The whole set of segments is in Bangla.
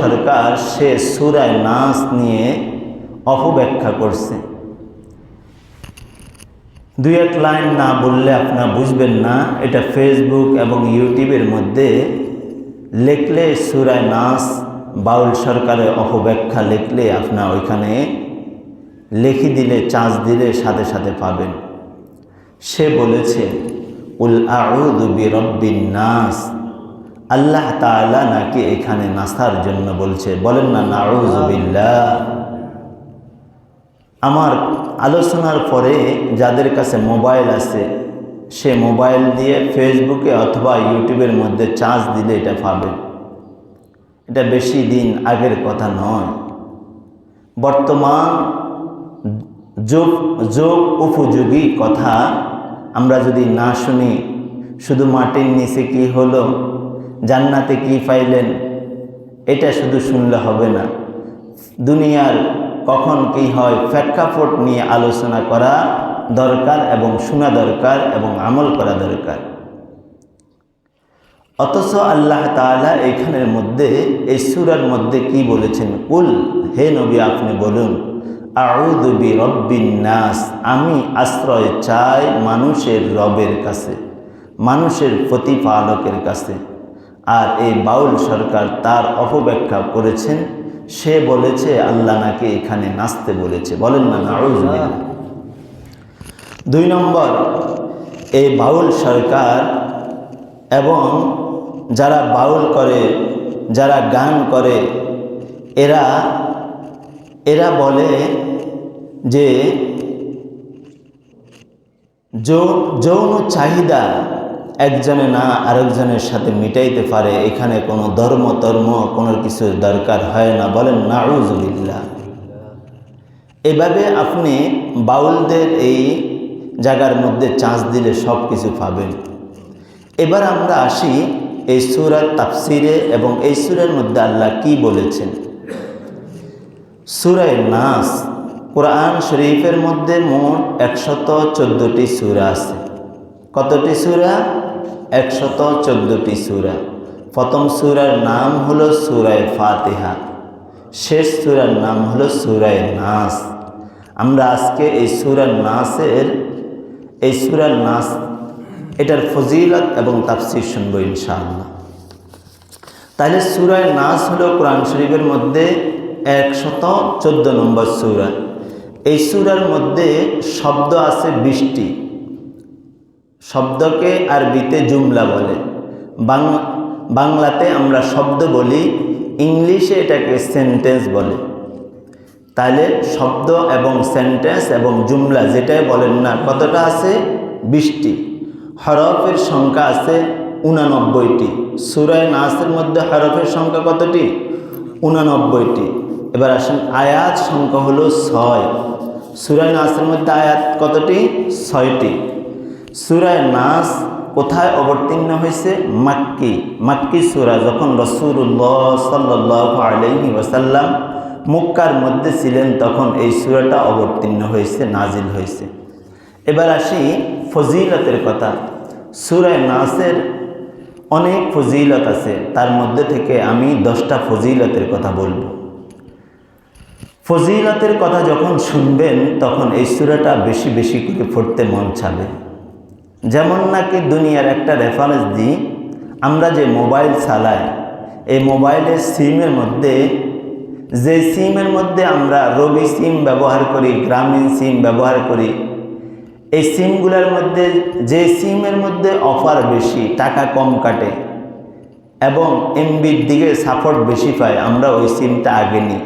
সরকার সে সুরায় নাচ নিয়ে অপব্যাখ্যা করছে। দুই এক লাইন না বললে আপনারা বুঝবেন না, এটা ফেসবুক এবং ইউটিউবের মধ্যে লেখলে সুরায় নাস, বাউল সরকারের অপব্যাখ্যা লিখলে আপনার ওইখানে লেখি দিলে, চার্জ দিলে সাথে সাথে পাবেন। সে বলেছে, উল আউদু বিরব্বিন নাস। আল্লাহ তাআলা নাকি এখানে নাসার জন্য বলছে, বলেন না নাউজুবিল্লাহ আমার আলোচনার পরে যাদের কাছে মোবাইল আছে, সে মোবাইল দিয়ে ফেসবুকে অথবা ইউটিউবের মধ্যে চার্জ দিলে এটা পাবে। এটা বেশি দিন আগের কথা নয়। বর্তমান যোগ যোগ উপযোগী কথা আমরা যদি না শুনি, শুধু মাটির নিচে কি হলো? জান্নাতে কি পাইলেন, এটা শুধু শুনলে হবে না। দুনিয়ার কখন কি হয় প্রেক্ষাপট নিয়ে আলোচনা করা দরকার এবং শোনা দরকার এবং আমল করা দরকার। অথচ আল্লাহ তাআলা এখানের মধ্যে, এই সুরার মধ্যে কি বলেছেন? কুল, হে নবী, আপনি বলুন আউদুবি রব্বিন নাস আমি আশ্রয় চাই মানুষের রবের কাছে, মানুষের প্রতিপালকের কাছে। আর এই বাউল সরকার তার অপব্যাখ্যা করেছেন সে বলেছে, আল্লাহ নাকি এখানে নাচতে বলেছে। বলেন না দুই নম্বর, এই বাউল সরকার এবং যারা বাউল করে, যারা গান করে, এরা এরা বলে যে যৌন চাহিদা একজনে না আরেকজনের সাথে মিটাইতে পারে, এখানে কোনো ধর্ম ধর্ম কোনো কিছু দরকার হয় না। বলেন নাউজুবিল্লাহ এভাবে আপনি বাউলদের এই জায়গার মধ্যে চান্স দিলে সব কিছু পাবেন। এবার আমরা আসি এই সুরার তাফসিরে এবং এই সুরের মধ্যে আল্লাহ কি বলেছেন? সুরায় নাস, কোরআন শরীফের মধ্যে মোট একশত চোদ্দোটি সুরা আছে। কতটি সুরা? একশত চোদ্দোটি সুরা। প্রথম সুরার নাম হলো সুরায় ফাতেহা। শেষ সুরার নাম হলো সুরায় নাস। আমরা আজকে এই সুরার নাসের, এই সুরার নাস, এটার ফজিলত এবং তাফসির শুনব ইনশাআল্লাহ। তাহলে সুরায় নাস হলো কোরআন শরীফের মধ্যে একশত চোদ্দ নম্বর সুরা। এই সুরার মধ্যে শব্দ আছে বৃষ্টি। শব্দকে আরবিতে জুমলা বলে। বাংলাতে আমরা শব্দ বলি, ইংলিশে এটাকে সেন্টেন্স বলে। তাহলে শব্দ এবং সেন্টেন্স এবং জুমলা যেটাই বলেন না, কতটা আছে? বৃষ্টি হরফের সংখ্যা আছে উনানব্বইটি। সুরায় নাসের মধ্যে হরফের সংখ্যা কতটি? উনানব্বইটি। এবার আসেন, আয়াত সংখ্যা হলো ছয়। সুরায় নাসের মধ্যে আয়াত কতটি? ছয়টি। সুরায় নাস কোথায় অবতীর্ণ হয়েছে? মাক্কি। মাক্কি সুরা যখন রসুল্লাহ সাল্লাহ আলহি ওসাল্লাম মুক্কার মধ্যে ছিলেন, তখন এই সুরাটা অবতীর্ণ হয়েছে, নাজিল হয়েছে। এবার আসি ফজিলতের কথা। সুরায় নাসের অনেক ফজিলত আছে, তার মধ্যে থেকে আমি দশটা ফজিলতের কথা বলব। ফজিলতের কথা যখন শুনবেন, তখন এই সুরাটা বেশি বেশি করে পড়তে মন চাবে। যেমন নাকি দুনিয়ার একটা রেফারেন্স দিই, আমরা যে মোবাইল চালাই, এই মোবাইলের সিমের মধ্যে, যে সিমের মধ্যে আমরা রবি সিম ব্যবহার করি, গ্রামীণ সিম ব্যবহার করি, এই সিমগুলোর মধ্যে, যে সিমের মধ্যে অফার বেশি, টাকা কম কাটে এবং এমবির দিকে সাপোর্ট বেশি পাই আমরা ওই সিমটা আগে নিই।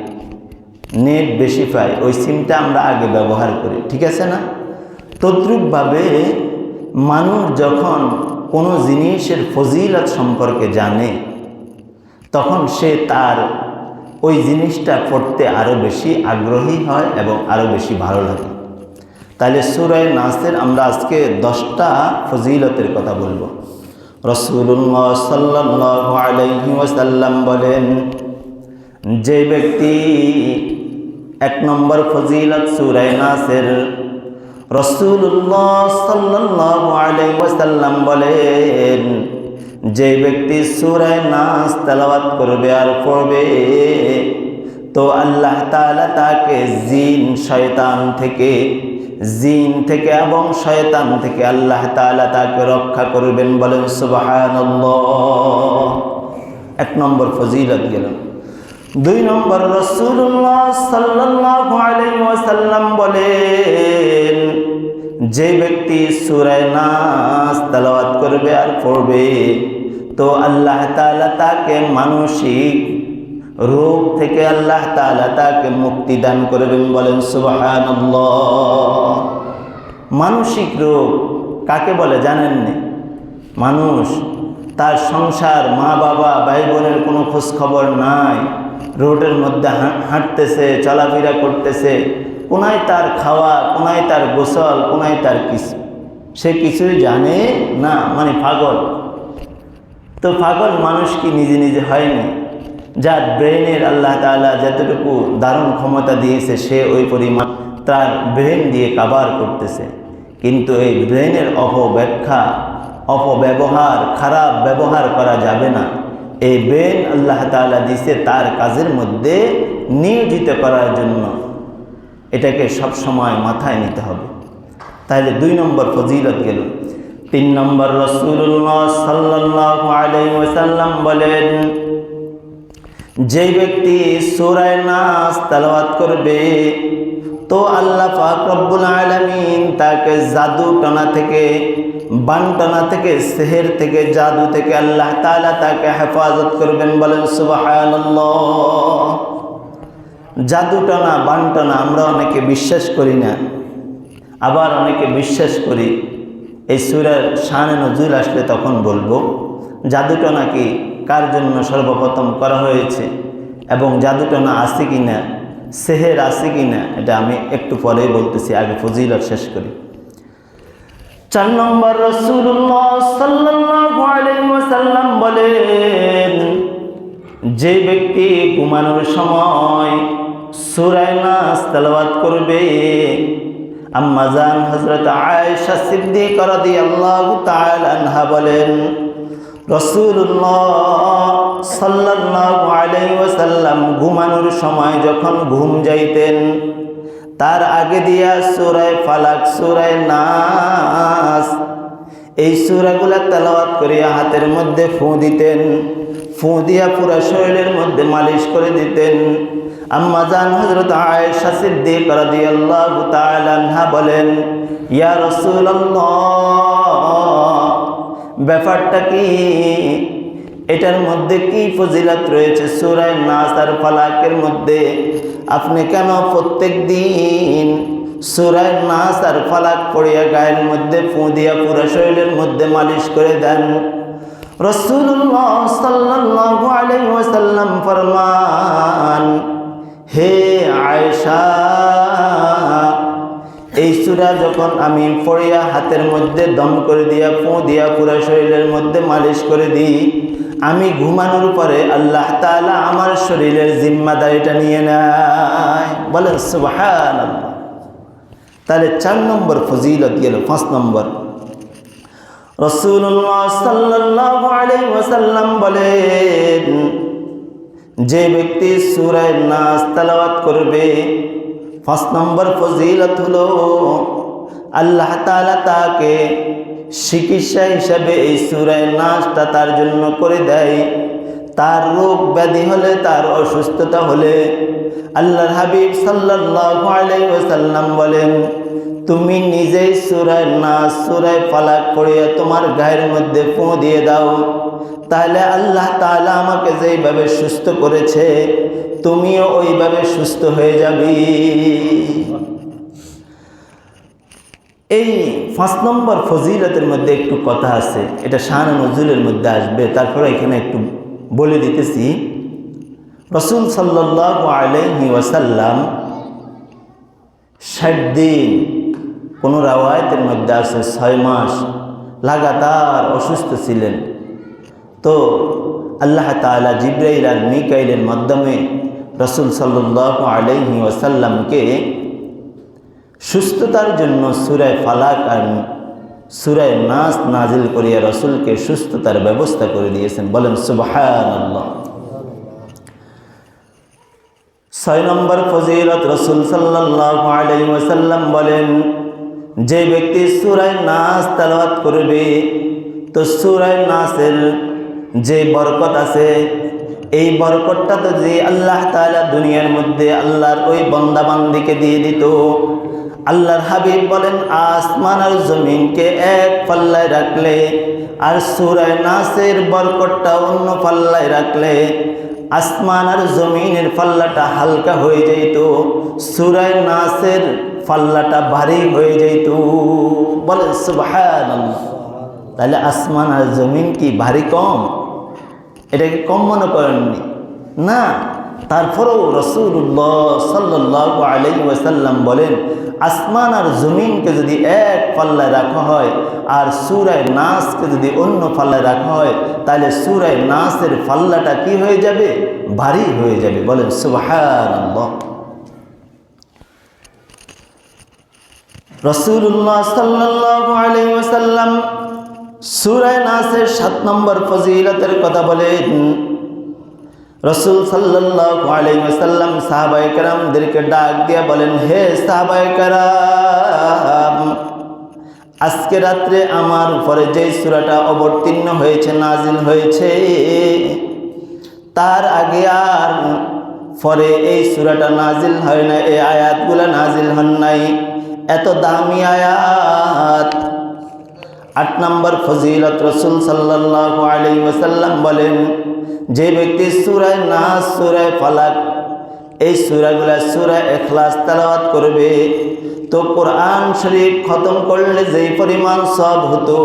নেট বেশি পাই ওই সিমটা আমরা আগে ব্যবহার করি, ঠিক আছে না? তদ্রূপভাবে মানুষ যখন কোনো জিনিসের ফজিলত সম্পর্কে জানে, তখন সে তার ওই জিনিসটা পড়তে আরও বেশি আগ্রহী হয় এবং আরও বেশি ভালো লাগে। তাহলে সুরায় নাসের আমরা আজকে দশটা ফজিলতের কথা বলব। রসুল্লাহ সাল্লাহ ওয়াসাল্লাম বলেন, যে ব্যক্তি এক নম্বর ফজিলত সুরায় নাসের রসুল্লাহ বলেন, যে ব্যক্তি সুরায় নাচ তেলাওয়াত করবে আর পড়বে, তো আল্লাহ তাআলা তাকে জিন, শয়তান থেকে, জিন থেকে এবং শয়তান থেকে আল্লাহ তাআলা তাকে রক্ষা করবেন বলেন, সুবহানাল্লাহ। এক নম্বর ফজিলত গেল। দুই নম্বর রসুল্লাহ ওয়াসাল্লাম বলেন, যে ব্যক্তি সূরায় নাস তেলাওয়াত করবে আর পড়বে, তো আল্লাহ তাআলা তাকে মানসিক রোগ থেকে আল্লাহ তাআলা তাকে মুক্তি দান করবেন বলেন সুবহানাল্লাহ। মানসিক রোগ কাকে বলে জানেন না মানুষ তার সংসার, মা বাবা ভাই বোনের কোনো খোঁজ খবর নাই। রোডের মধ্যে হাঁটতেছে, চলাফেরা করতেছে। কোনায় তার খাওয়া, কোনায় তার গোসল, কোনায় তার কিছু সে কিছুই জানে না। মানে পাগল। তো পাগল মানুষ কি নিজে নিজে হয়নি? যার ব্রেনের আল্লাহ তাআলা যতটুকু দারুণ ক্ষমতা দিয়েছে, সে ওই পরিমাণ তার ব্রেন দিয়ে কাবার করতেছে। কিন্তু এই ব্রেনের অপব্যাখ্যা অপব্যবহার, খারাপ ব্যবহার করা যাবে না। এই বেন আল্লাহ তাআলা দিছে তার কাজের মধ্যে নিয়োজিত করার জন্য। এটাকে সব সময় মাথায় নিতে হবে। তাহলে দুই নম্বর ফজিলত গেল। তিন নম্বর রসুল্লাহ আলাইহি বলেন যে ব্যক্তি সূরায় নাস তেলাওয়াত করবে, তো আল্লাহ পাক রব্বুল আলামিন তাকে জাদু টানা থেকে বানটনা থেকে, সেহের থেকে, জাদু থেকে আল্লাহ তালা তাকে হেফাজত করবেন বলেন সুবহানাল্লাহ। জাদুটনা, বানটনা আমরা অনেকে বিশ্বাস করি না। আবার অনেকে বিশ্বাস করি, এই সুরের শানে নজুল আসলে তখন বলব জাদুটনা কি কার জন্য সর্বপ্রথম করা হয়েছে এবং জাদুটনা আছে কি না সেহের আছে কি না এটা আমি একটু পরেই বলতেছি, আগে ফজিলত শেষ করি। চার নম্বর রসুল্লাহ সাল্লাল্লাহু আলাইহি ওয়াসাল্লাম বলেন, যে ব্যক্তি ঘুমানোর সময় সুরায় নাস তেলাওয়াত করবে, আম্মাজান হজরত আয়েশা সিদ্দিক রাদিয়াল্লাহু তাআলা আনহা বলেন রসুল্লাহ সাল্লাল্লাহু আলাইহি ওয়াসাল্লাম ঘুমানোর সময় যখন ঘুম যাইতেন তার আগে দিয়া সুরায় ফালাক, সুরায় নাস। এই সুরাগুলা তেলাওয়াত করিয়া হাতের মধ্যে ফু দিতেন। ফু দিয়া পুরা শরীরের মধ্যে মালিশ করে দিতেন। আম্মা জান হজরত আয়েশা সিদ্দিক রাদিয়াল্লাহু তাআলা আনহা বলেন, ইয়া রাসূলুল্লাহ, ব্যাপারটা কি? এটার মধ্যে কি ফজিলত রয়েছে সুরায় নাস আর ফালাকের মধ্যে? আপনি কেন প্রত্যেক দিন সুরায় নাস আর ফালাক পড়িয়া গায়ের মধ্যে ফু দিয়া পুরো শরীরের মধ্যে মালিশ করে দেন? রসুল্লাহ সাল্লাল্লাহু আলাইহি ওয়াসাল্লাম ফরমান, হে আয়েশা, এই সুরা যখন আমি পড়িয়া হাতের মধ্যে দম করে দিয়া, ফু দিয়া পুরা শরীরের মধ্যে মালিশ করে দিই আমি ঘুমানোর পরে আল্লাহ তাআলা আমার শরীরের জিম্মাদারিটা নিয়ে নেয়। বলেন সুবহান তাহলে চার নম্বর ফজিলত গেল, পাঁচ নম্বর। রসুল্লাহ বলেন, যে ব্যক্তি সুরায় নাস তেলাওয়াত করবে, পাঁচ নম্বর ফজিলত হলো আল্লাহ তাআলা তাকে চিকিৎসা হিসাবে এই সুরায় নাচটা তার জন্য করে দেয়। তার রোগ ব্যাধি হলে, তার অসুস্থতা হলে আল্লাহর হাবিব সাল্লাল্লাহু আলাইহি বলেন, তুমি নিজেই সুরায় নাচ সুরায় ফালাক পড়িয়া তোমার গায়ের মধ্যে ফোঁ দিয়ে দাও। তাহলে আল্লাহ তাআলা আমাকে যেইভাবে সুস্থ করেছে, তুমিও ওইভাবে সুস্থ হয়ে যাবে। এই পাঁচ নম্বর ফজিলতের মধ্যে একটু কথা আছে, এটা শান নজরুলের মধ্যে আসবে, তারপরে এখানে একটু বলে দিতেছি। রসুল সাল্লাহ আলহি ওয়াসাল্লাম ষাট দিন কোনো রাওয়ায়তের মধ্যে আছে, ছয় মাস লাগাতার অসুস্থ ছিলেন। তো আল্লাহ তালা জিব্রাইল আর মিকাইলের মাধ্যমে রসুল সাল্লাহ আলহি ওয়াসাল্লামকে সুস্থতার জন্য সুরায় ফালাক আর সুরায় নাস নাজিল করিয়া রসুলকে সুস্থতার ব্যবস্থা করে দিয়েছেন। বলেন আল্লাহ ছয় নম্বর ফজিলত, রসুল আলাইসাল্লাম বলেন, যে ব্যক্তি সুরায় নাচ তালাবাত করবে, তো সুরায় নাচের যে বরকত আছে, এই বরকতটা তো যে আল্লাহ তালা দুনিয়ার মধ্যে আল্লাহর ওই বন্দাবান্দিকে দিয়ে দিত আল্লাহর হাবিব বলেন, আসমান আর জমিনকে এক পাল্লায় রাখলে আর সুরায় নাচের বরকতটা অন্য পাল্লায় রাখলে আসমান আর জমিনের পাল্লাটা হালকা হয়ে যেত, সুরায় নাচের পাল্লাটা ভারী হয়ে যেত। বলে সুবহান তাহলে আসমান আর জমিন কি ভারী কম? এটাকে কম মনে করেননি? না তারপরেও রসুল্লাহ সাল্লাহ আলাই ওয়াসাল্লাম বলেন, আসমান আর জমিনকে যদি এক পাল্লায় রাখা হয় আর সুরায় নাচকে যদি অন্য পাল্লায় রাখা হয়, তাহলে সুরায় নাচের পাল্লাটা কি হয়ে যাবে? ভারী হয়ে যাবে। বলেন সুবাহান রসুল্লাহ সাল্লাহ আলাই ওয়াসাল্লাম সুরায় নাসের সাত নম্বর ফজিলতের কথা বলেন রসুল সাল্লাহ আলাইসাল্লাম সাহাবাই কারামদেরকে ডাক দিয়া বলেন, হে সাহাবাই কারাম, আজকে রাত্রে আমার উপরে যে সুরাটা অবতীর্ণ হয়েছে, নাজিল হয়েছে, তার আগে আর পরে এই সুরাটা নাজিল হয় না এই আয়াতগুলো নাজিল হন নাই। এত দামি আয়াত। আট নম্বর ফজিলত রসুল সাল্লাহ আলী ওসাল্লাম বলেন যে ব্যক্তি সুরায় নাচ সুরায় ফালাক, এই সুরাগুলা সুরায় এখলাস তালাবাত করবে, তো কোরআন শরীফ খতম করলে যেই পরিমাণ সব হতো,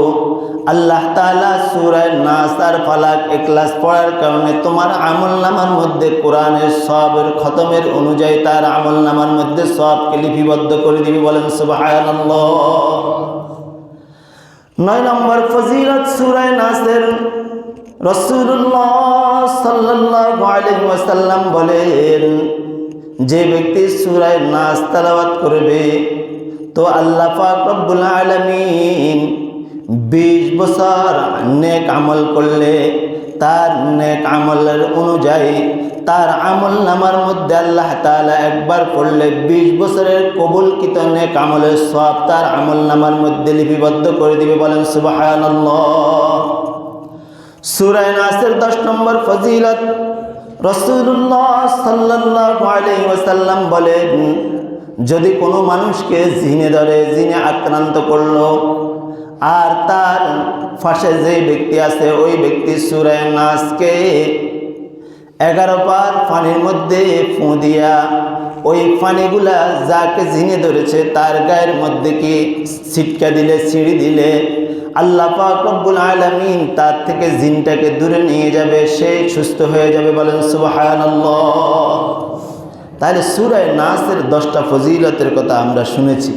আল্লাহ তালা সুরায় নাস আর ফালাক এখলাস পড়ার কারণে তোমার আমল নামার মধ্যে কোরআনের সবের খতমের অনুযায়ী তার আমল নামার মধ্যে সবকে লিপিবদ্ধ করে দিবি বলেন সুবাহ নয় নম্বর ফজিলত সুরায় নাসের রসুল্লাহ বলেন, যে ব্যক্তি সুরায় নাচ তালাবাত করবে, তো আল্লাহ পাক রব্বুল আলমিন বিশ বছর নেক আমল করলে, তার নেক আমলের অনুযায়ী তার আমল নামার মধ্যে আল্লাহ তালা একবার পড়লে বিশ বছরের কবুলকৃত নেক আমলের সব তার আমল নামার মধ্যে লিপিবদ্ধ করে দিবে বলেন সুবাহ সুরায় নাসের দশ নম্বর ফজিলত। রসুল্লাহ সাল্লাহ আলাইসাল্লাম বলেন, যদি কোনো মানুষকে জিনে ধরে, জিনে আক্রান্ত করল, আর তার ফাঁসে যে ব্যক্তি আছে, ওই ব্যক্তি সুরায় নাসকে এগারো পার পানির মধ্যে ফু দিয়া, ওই পানিগুলা যাকে ঝিঙে ধরেছে, তার গায়ের মধ্যে কি ছিটকা দিলে, ছিঁড়ি দিলে আল্লাহ পাক রব্বুল আলামিন তার থেকে জিনটাকে দূরে নিয়ে যাবে, সে সুস্থ হয়ে যাবে বলেন সুবহানাল্লাহ। তাহলে সুরায় নাসের দশটা ফজিলতের কথা আমরা শুনেছি।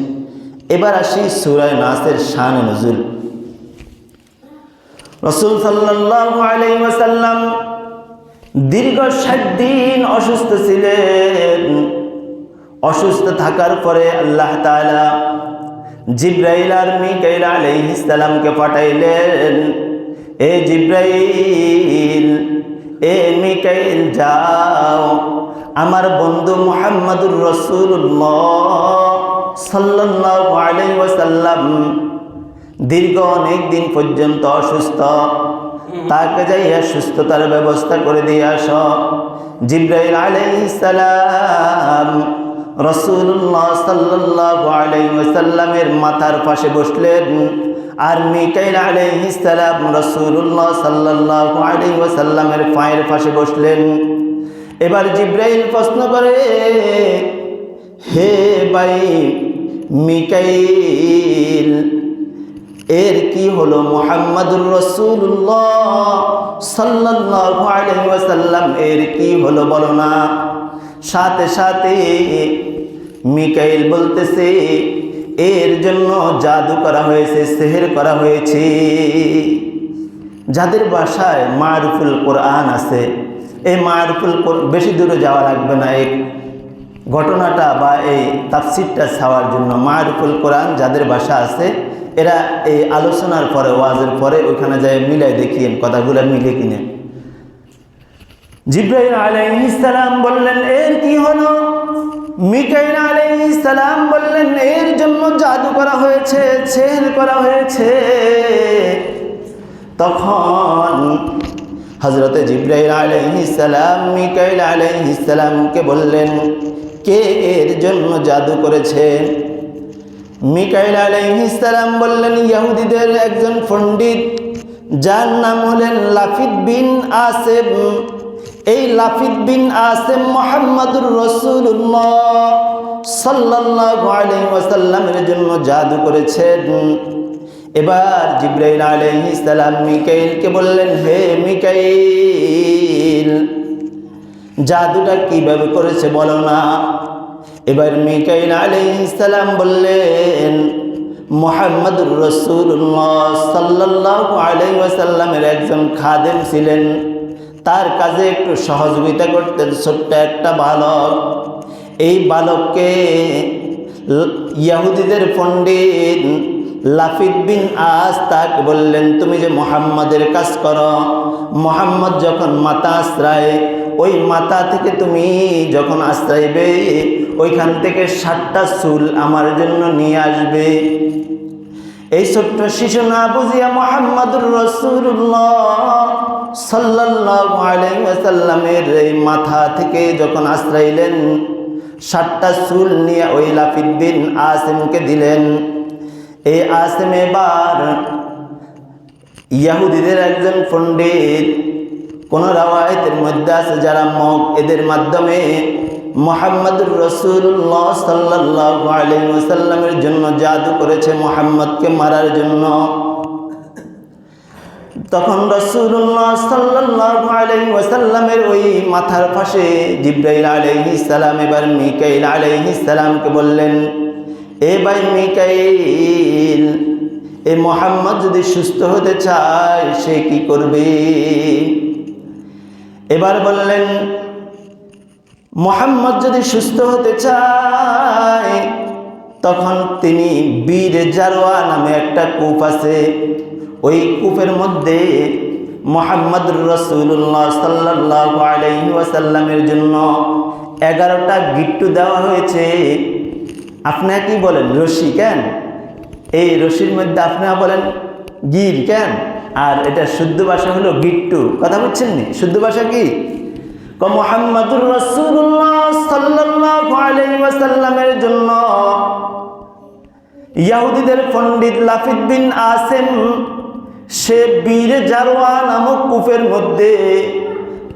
এবার আসি সুরায় নাসের শান নজুল। রসুল সাল্লাহ আলাইসাল্লাম দীর্ঘ ষাট দিন অসুস্থ ছিলেন। অসুস্থ থাকার পরে আল্লাহ তালা জিব্রাইল আর মিকাইল আলাইহিসালামকে পাঠাইলেন। এ জিব্রাইল এ মিকাইল যাও আমার বন্ধু মোহাম্মদুর রসুল্লাহ সাল্লাহ আলাইসাল্লাম দীর্ঘ অনেক দিন পর্যন্ত অসুস্থ। তাকে যাইয়া সুস্থতার ব্যবস্থা করে দিয়ে আস। জিব্রাইল আলাইসালাম রসুল্লাহ সাল্লাহ আলাইসাল্লামের মাথার পাশে বসলেন আর মিকাইল আলাইসালাম রসুল্লাহ সাল্লাহ আলাইসাল্লামের পায়ের পাশে বসলেন। এবার জিব্রাইল প্রশ্ন করে, হে ভাই মিকাইল, এর কি হলো? মোহাম্মদুর রসুল্লাহ সাল্লাহ এর কি হলো বলো না? সাথে সাথে মিকাইল বলতেছে, এর জন্য জাদু করা হয়েছে, সেহের করা হয়েছে। যাদের বাসায় মারুফুল কোরআন আছে, এই মারুফুল বেশি দূরে যাওয়া লাগবে না। এই ঘটনাটা বা এই তাফসিরটা ছাওয়ার জন্য মারুফুল কোরআন যাদের বাসা আছে, এরা এই আলোচনার পরে, ওয়াজের পরে ওইখানে যায় মিলাই দেখিয়েন কথাগুলো মিলে কিনে। জিব্রাহিম আলাইহিসসালাম বললেন, এর কি হলো? মিকাইল আলাইহিসসালাম বললেন, এর জন্য জাদু করা হয়েছে ছেল করা হয়েছে। তখন হজরতে জিব্রাহিম আলাইহিসসালাম মিকাইল আলাইহিসসালামকে বললেন, কে এর জন্য জাদু করেছে? মিকাইল আলাইহিসসালাম বললেন ইহুদিদের একজন পণ্ডিত, যার নাম হলেন লাফিদ বিন আসেম। এই লাফিদ বিন আসেম মোহাম্মদুর রসুল্লাহ সাল্লাল্লাহু আলাইহি ওয়াসাল্লামের জন্য জাদু করেছেন। এবার জিব্রাইল আলাইহিস সালাম মিকাইলকে বললেন, হে মিকাইল, জাদুটা কীভাবে করেছে বলো না? এবার মিকাইল আলাইহিস সালাম বললেন, মোহাম্মদুর রসুল্লাহ সাল্লাল্লাহু আলাইহি ওয়াসাল্লামের একজন খাদেম ছিলেন। তার কাজে একটু সহযোগিতা করতেন ছোট্ট একটা বালক। এই বালককে ইয়াহুদিদের পণ্ডিত লাফিদ বিন আস তাকে বললেন, তুমি যে মোহাম্মদের কাজ করো, মোহাম্মদ যখন মাতা আশ্রয়, ওই মাথা থেকে তুমি যখন আশ্রাইবে ওইখান থেকে সাতটা চুল আমার জন্য নিয়ে আসবে। এই ছোট্ট শিশু না বুঝিয়া মোহাম্মদুর রসুল্লাহ সাল্লাল্লাহু আলাইহি ওয়াসাল্লামের এই মাথা থেকে যখন আশ্রাইলেন সাতটা চুল নিয়ে ওই লাফিদ্দিন আসিমকে দিলেন। এই আসিম এবার ইয়াহুদিদের একজন পণ্ডিত, কোন রাওয়ায়তের মধ্যে আছে যারা মগ এদের মাধ্যমে মোহাম্মদুর রসুল্লাহ সাল্লাহ আলাইহি ওয়াসাল্লামের জন্য জাদু করেছে মোহাম্মদকে মারার জন্য। তখন রসুল্লাহ সাল্লাহ আলাইহি ওয়াসাল্লামের ওই মাথার পাশে জিব্রাইল আলাইহিস সালাম, এবার মিকাইল আলাইহিস সালামকে বললেন, এ ভাই মিকাইল, এ মোহাম্মদ যদি সুস্থ হতে চায়, সে কি করবে? এবার বললেন মোহাম্মদ যদি সুস্থ হতে চায়, তখন তিনি বীর জারোয়া নামে একটা কূপ আছে। ওই কূপের মধ্যে মোহাম্মদ রসুল্লাহ সাল্লাহ আলহি ওয়াসাল্লামের জন্য এগারোটা গিট্টু দেওয়া হয়েছে। আপনারা কি বলেন, রশি কেন? এই রশির মধ্যে আপনারা বলেন, গির কেন? আর এটা শুদ্ধ ভাষা হলো গিট্টু। কথা বুঝছেন নি? শুদ্ধ ভাষা ক? মোহাম্মদুর রসুল্লাহ সাল্লাল্লাহু আলাইহি ওয়াসাল্লামের জন্য। ইয়াহুদিদের পণ্ডিত লাফিদ বিন আসেম, সে বীর জারোয়া নামক কূপের মধ্যে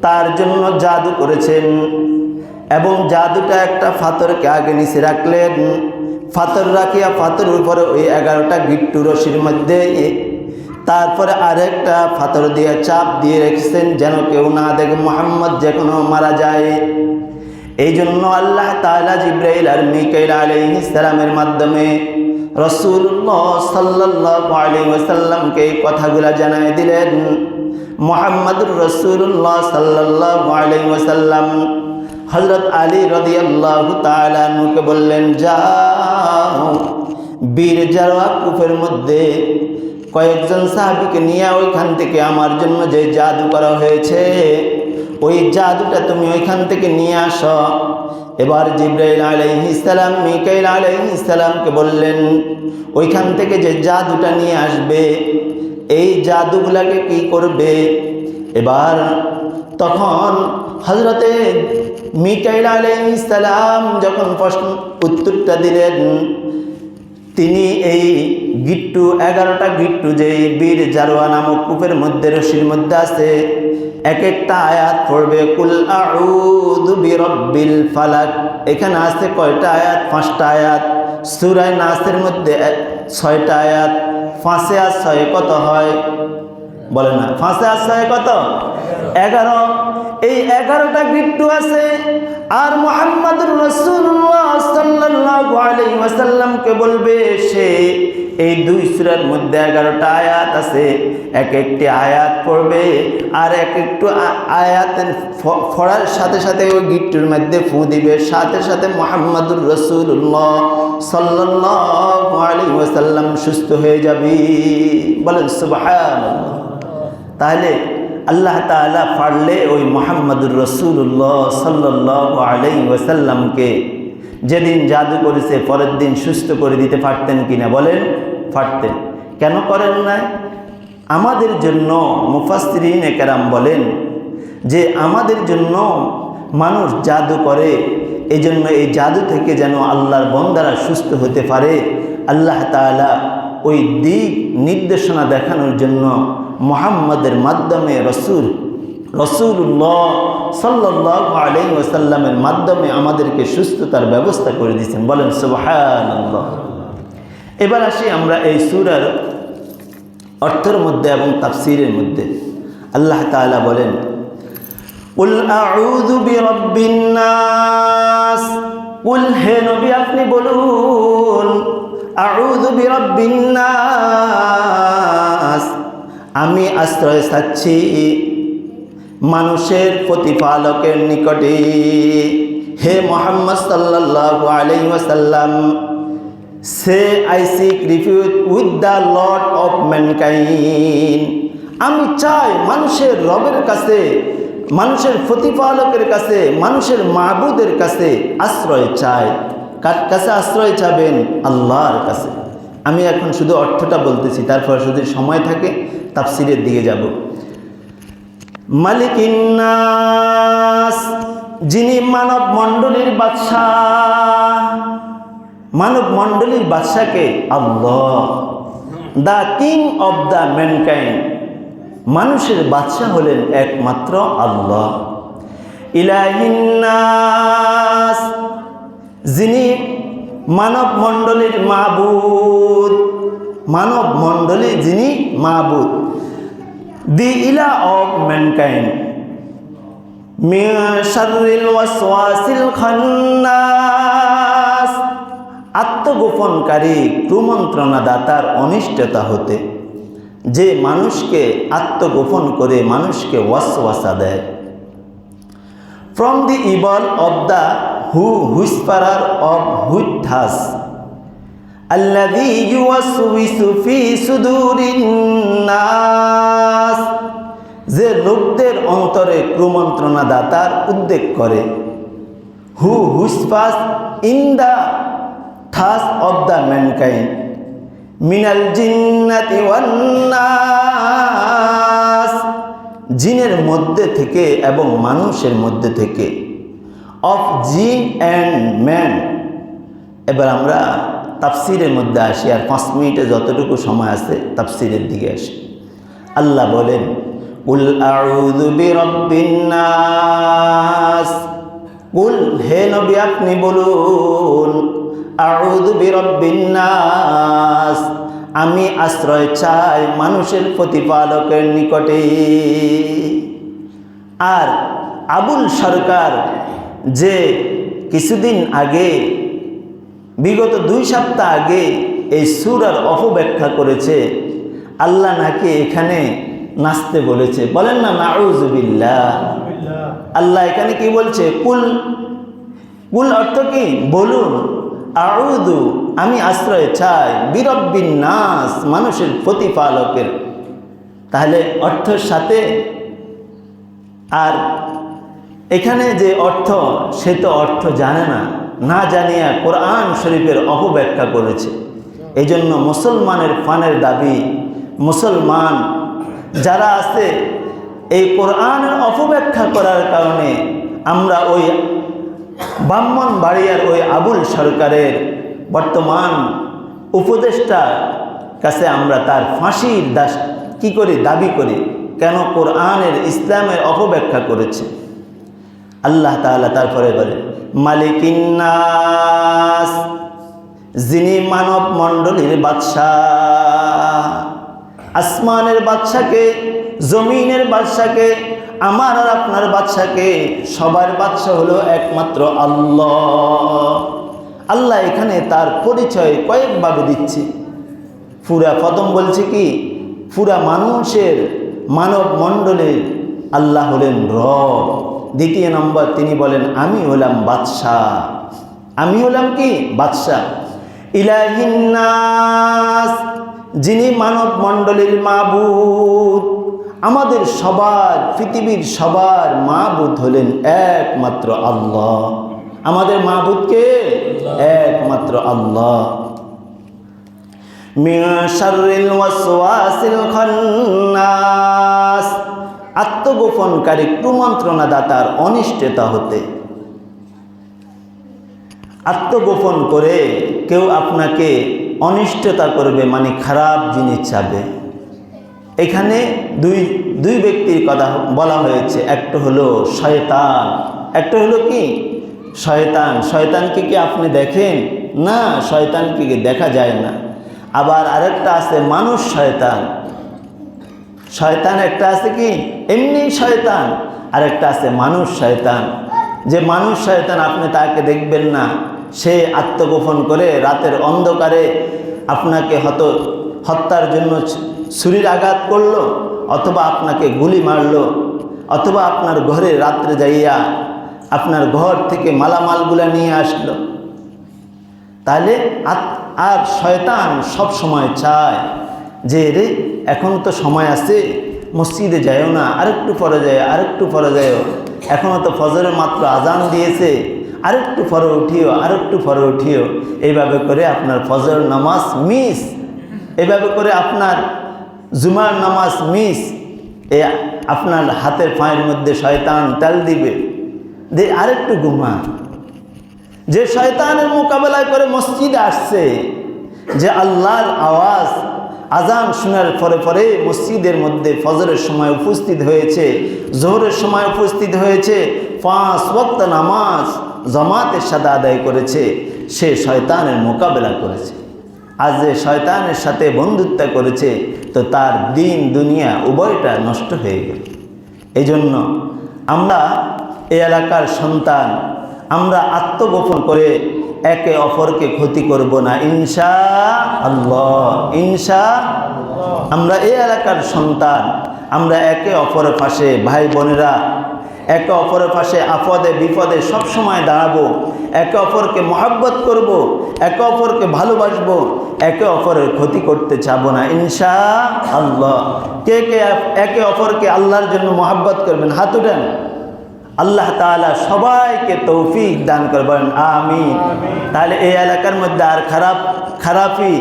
তার জন্য জাদু করেছেন এবং জাদুটা একটা ফাতরকে আগে নিচে রাখলেন। ফাতর রাখিয়া ফাতর উপরে ওই এগারোটা গিট্টু রশির মধ্যে তারপরে আরেকটা ফাতর দিয়ে, চাপ দিয়ে রেখেছেন যেন কেউ না দেখে মোহাম্মদ যে কোনো মারা যায়। এই জন্য আল্লাহ তালা জিব্রাইল আর মিকাইল আলাইহিস সালামের মাধ্যমে রসুল্লাহ সাল্লাহ আলী ওসাল্লামকে এই কথাগুলা জানাই দিলেন। মোহাম্মদুর রসুল্লাহ সাল্লাহ আলী ওসাল্লাম হজরত আলী রদিয়াল্লাহ তালুকে বললেন, যাও, বীর জারোয়া কুফের মধ্যে কয়েকজন সাহাবিকে নিয়ে ওইখান থেকে আমার জন্য যে জাদু করা হয়েছে, ওই জাদুটা তুমি ওইখান থেকে নিয়ে আসো। এবার জিব্রাইল আলাইহিসালাম মিকাইল আলাইহিসালামকে বললেন, ওইখান থেকে যে জাদুটা নিয়ে আসবে, এই জাদুগুলাকে কি করবে? এবার তখন হজরতে মিকাইল আলাইহিসালাম যখন প্রশ্ন উত্তরটা দিলেন তিনি এই গিট্টু, এগারোটা গিট্টু যে বীর জারোয়া নামক কূপের মধ্যে, রশির মধ্যে আছে। এক একটা আয়াত পড়বে, কুল ফালাক। এখানে আছে কয়টা আয়াত? পাঁচটা আয়াত। সূরা নাসের মধ্যে ছয়টা আয়াত। পাঁচে আর ছয় কত হয়? বলে না। পাঁচে আর ছয় কত? এগারো। এই এগারোটা গিট্টু আছে। আর মোহাম্মদুর রসুল্লাহ বলবে সে, এই দুই সূরার মধ্যে এগারোটা আয়াত আছে। এক একটি আয়াত পড়বে আর এক একটু আয়াতের ফ- পড়ার সাথে সাথে ওই গিট্টুর মধ্যে ফু দিবে। সাথে সাথে মোহাম্মদুর রসুল্লাহ সাল্লাল্লাহু আলাইহি সুস্থ হয়ে যাবে। বলেন সুবহানাল্লাহ। তাহলে আল্লাহ তাআলা পারলে ওই মোহাম্মদুর রসুল্লাহ সাল্লাহ আলাই ওয়াসাল্লামকে যেদিন জাদু করেছে, পরের দিন সুস্থ করে দিতে পারতেন কিনা বলেন? পারতেন। কেন করেন না আমাদের জন্য মুফাসরিন কেরাম বলেন যে আমাদের জন্য মানুষ জাদু করে এই জন্য এই জাদু থেকে যেন আল্লাহর বন্দারা সুস্থ হতে পারে। আল্লাহ তাআলা ওই দিক নির্দেশনা দেখানোর জন্য মোহাম্মদের মাধ্যমে রসুল রসুল্লাহ সাল্লাহ আলাই ওসাল্লামের মাধ্যমে আমাদেরকে সুস্থতার ব্যবস্থা করে দিয়েছেন। বলেন, সুবহানাল্লাহ। এবার আসি আমরা এই সুরার অর্থের মধ্যে এবং তাফসিরের মধ্যে। আল্লাহ তাআলা বলেন, উল আউযু বিরাব্বিন নাস। উল, হে আপনি বলুন, আউযু বিরাব্বিন নাস। আমি আশ্রয় চাচ্ছি মানুষের প্রতিপালকের নিকটে। হে মোহাম্মদ সাল্লাল্লাহু আলাইহি ওয়াসাল্লাম, say I seek refuge with the lord of mankind আমি চাই মানুষের রবের কাছে, মানুষের প্রতিপালকের কাছে, মানুষের মাহবুদের কাছে আশ্রয় চাই। কার কাছে আশ্রয় চাবেন? আল্লাহর কাছে। আমি এখন শুধু অর্থটা বলতেছি, তারপর যদি সময় থাকে তাফসিরের দিকে যাব। মালিকিন্নাস যিনি মানব মণ্ডলীর বাদশাহ। মানব মণ্ডলীর বাদশাকে Allah, the king of the mankind. মানুষের বাদশাহ হলেন একমাত্র আল্লাহ। ইলাহিন্নাস, যিনি মানব মণ্ডলীর মাহবুদ মানব মণ্ডলী যিনি মাহবুদ দি ইলা অফ ম্যানকাইন্ড। আত্মগোপনকারী কুমন্ত্রণাদাতার অনিষ্টতা হতে যে মানুষকে আত্মগোপন করে মানুষকে ওয়াসওয়াসা দেয়। From the evil of the who whisperer of হুইথাস আল্লাযী ইউওয়াসউইসু ফি সুদুরিন নাস। যে লোকদের অন্তরে কুমন্ত্রণা দাতার উদ্বেগ করে। হু হুসপাস ইন দ্য থাস অব দ্য ম্যানকাইন্ড। মিনাল জিন্নাতি জিনের মধ্যে থেকে এবং মানুষের মধ্যে থেকে। অফ জিন অ্যান্ড ম্যান এবার আমরা তাফসিরের মধ্যে আসি, আর পাঁচ মিনিটে যতটুকু সময় আছে তাফসিরের দিকে আসি। আল্লাহ বলেন উল নাস। উল হে নবী, আপনি বলুন বিরাব্বিন নাস। আমি আশ্রয় চাই মানুষের প্রতিপালকের নিকটে আর আবুল সরকার যে কিছুদিন আগে, বিগত দুই সপ্তাহ আগে এই সুরার অপব্যাখ্যা করেছে, আল্লাহ নাকি এখানে নাচতে বলেছে। বলেন না নাউজুবিল্লাহ আল্লাহ এখানে কি বলছে? কুল। কুল অর্থ কি? বলুন আউদু আমি আশ্রয় চাই বিরব্বিন নাস, মানুষের প্রতিপালকের। তাহলে অর্থের সাথে আর এখানে যে অর্থ, সে তো অর্থ জানে না। না জানিয়া কোরআন শরীফের অপব্যাখ্যা করেছে। এই জন্য মুসলমানের ফানের দাবি, মুসলমান যারা আছে, এই কোরআনের অপব্যাখ্যা করার কারণে আমরা ওই ব্রাহ্মণ বাড়িয়ার ওই আবুল সরকারের বর্তমান উপদেষ্টা কাছে আমরা তার ফাঁসির দাস কি করি দাবি করি? কেন কোরআনের ইসলামের অপব্যাখ্যা করেছে? আল্লাহ তাআলা তারপরে বলে, মালিকিন্নাস, যিনি মানব মণ্ডলীর বাদশাহ, আসমানের বাদশাকে, জমিনের বাদশাকে, আমার আর আপনার বাদশাকে, সবার বাদশা হলো একমাত্র আল্লাহ। আল্লাহ এখানে তার পরিচয় কয়েকভাবে দিচ্ছে। পুরা প্রথম বলছে কি পুরা মানুষের মানব মণ্ডলের আল্লাহ হলেন রব। দ্বিতীয় নম্বর তিনি বলেন, আমি হলাম বাদশাহ। আমি হলাম কি? বাদশাহ। ইলাহিন্নাস যিনি মানব মণ্ডলীর মাবুদ। আমাদের সবার, পৃথিবীর সবার মাবুদ হলেন একমাত্র আল্লাহ। আমাদের মাবুদকে একমাত্র আল্লাহ। মিন শাররিল ওয়াসওয়াসিল খান্নাস। আত্মগোপনকারী কুমন্ত্রণাদাতার অনিষ্টতা হতে। আত্মগোপন করে কেউ আপনাকে অনিষ্টতা করবে মানে খারাপ জিনিস চাবে এখানে দুই দুই ব্যক্তির কথা বলা হয়েছে। একটা হলো শয়তান, একটা হলো কি? শয়তান। শয়তানকে কি আপনি দেখেন? না, শয়তানকে কি দেখা যায় না। আবার আরেকটা আছে, মানুষ শয়তান। শয়তান একটা আছে কি? এমনি শয়তান। আর একটা আছে মানুষ শয়তান। যে মানুষ শয়তান আপনি তাকে দেখবেন না। সে আত্মগোপন করে রাতের অন্ধকারে আপনাকে হত, হত্যার জন্য ছুরির আঘাত করল, অথবা আপনাকে গুলি মারলো, অথবা আপনার ঘরে রাত্রে যাইয়া আপনার ঘর থেকে মালামালগুলা নিয়ে আসলো। তাহলে আর শয়তান সব সময় চায় যে রে এখন তো সময় আছে, মসজিদে যায়ও না, আরেকটু পরে যায় আরেকটু পরে যায়ও। এখনও তো ফজরের মাত্র আজান দিয়েছে, আরেকটু পরে উঠিও, আরেকটু পরে উঠিও। এইভাবে করে আপনার ফজর নামাজ মিস। এভাবে করে আপনার জুমার নামাজ মিস। এ আপনার হাতের পায়ের মধ্যে শয়তান তেল দিবে। দে আরেকটু ঘুমা যে শয়তানের মোকাবেলায় করে মসজিদে আসছে, যে আল্লাহর আওয়াজ আজান শোনার পরে পরে মসজিদের মধ্যে ফজরের সময় উপস্থিত হয়েছে, জোহরের সময় উপস্থিত হয়েছে, পাঁচ ওয়াক্ত নামাজ জমাতের সাথে আদায় করেছে, সে শয়তানের মোকাবেলা করেছে। আজ যে শয়তানের সাথে বন্ধুত্ব করেছে, তো তার দিন দুনিয়া উভয়টা নষ্ট হয়ে গেল। এই জন্য আমরা এই এলাকার সন্তান, আমরা আত্মগোপন করে একে অপরকে ক্ষতি করব না। ইনশা আল্লাহ। ইনশা আমরা এই এলাকার সন্তান, আমরা একে অপরের পাশে, ভাই বোনেরা, একে অপরের পাশে আপদে, বিপদে সব সময় দাঁড়াবো। একে অপরকে মহাব্বত করব, একে অপরকে ভালোবাসবো, একে অপরের ক্ষতি করতে চাবো না। ইনশা আল্লাহ। কে কে একে অপরকে আল্লাহর জন্য মহাব্বত করবেন? হাত উঠেন। আল্লাহ তালা সবাইকে তৌফিক দান করবেন আমি তাহলে এই এলাকার মধ্যে আর খারাপ খারাপি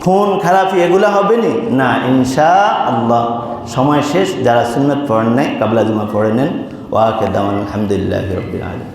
খুন খারাপি এগুলো হবে নি? না ইনশা আল্লাহ সময় শেষ যারা সুন্নত পড়েন নাই কাবলা জুমা পড়ে নেন। ওয়াকে দাম আলহামদুলিল্লাহ রবিল আলম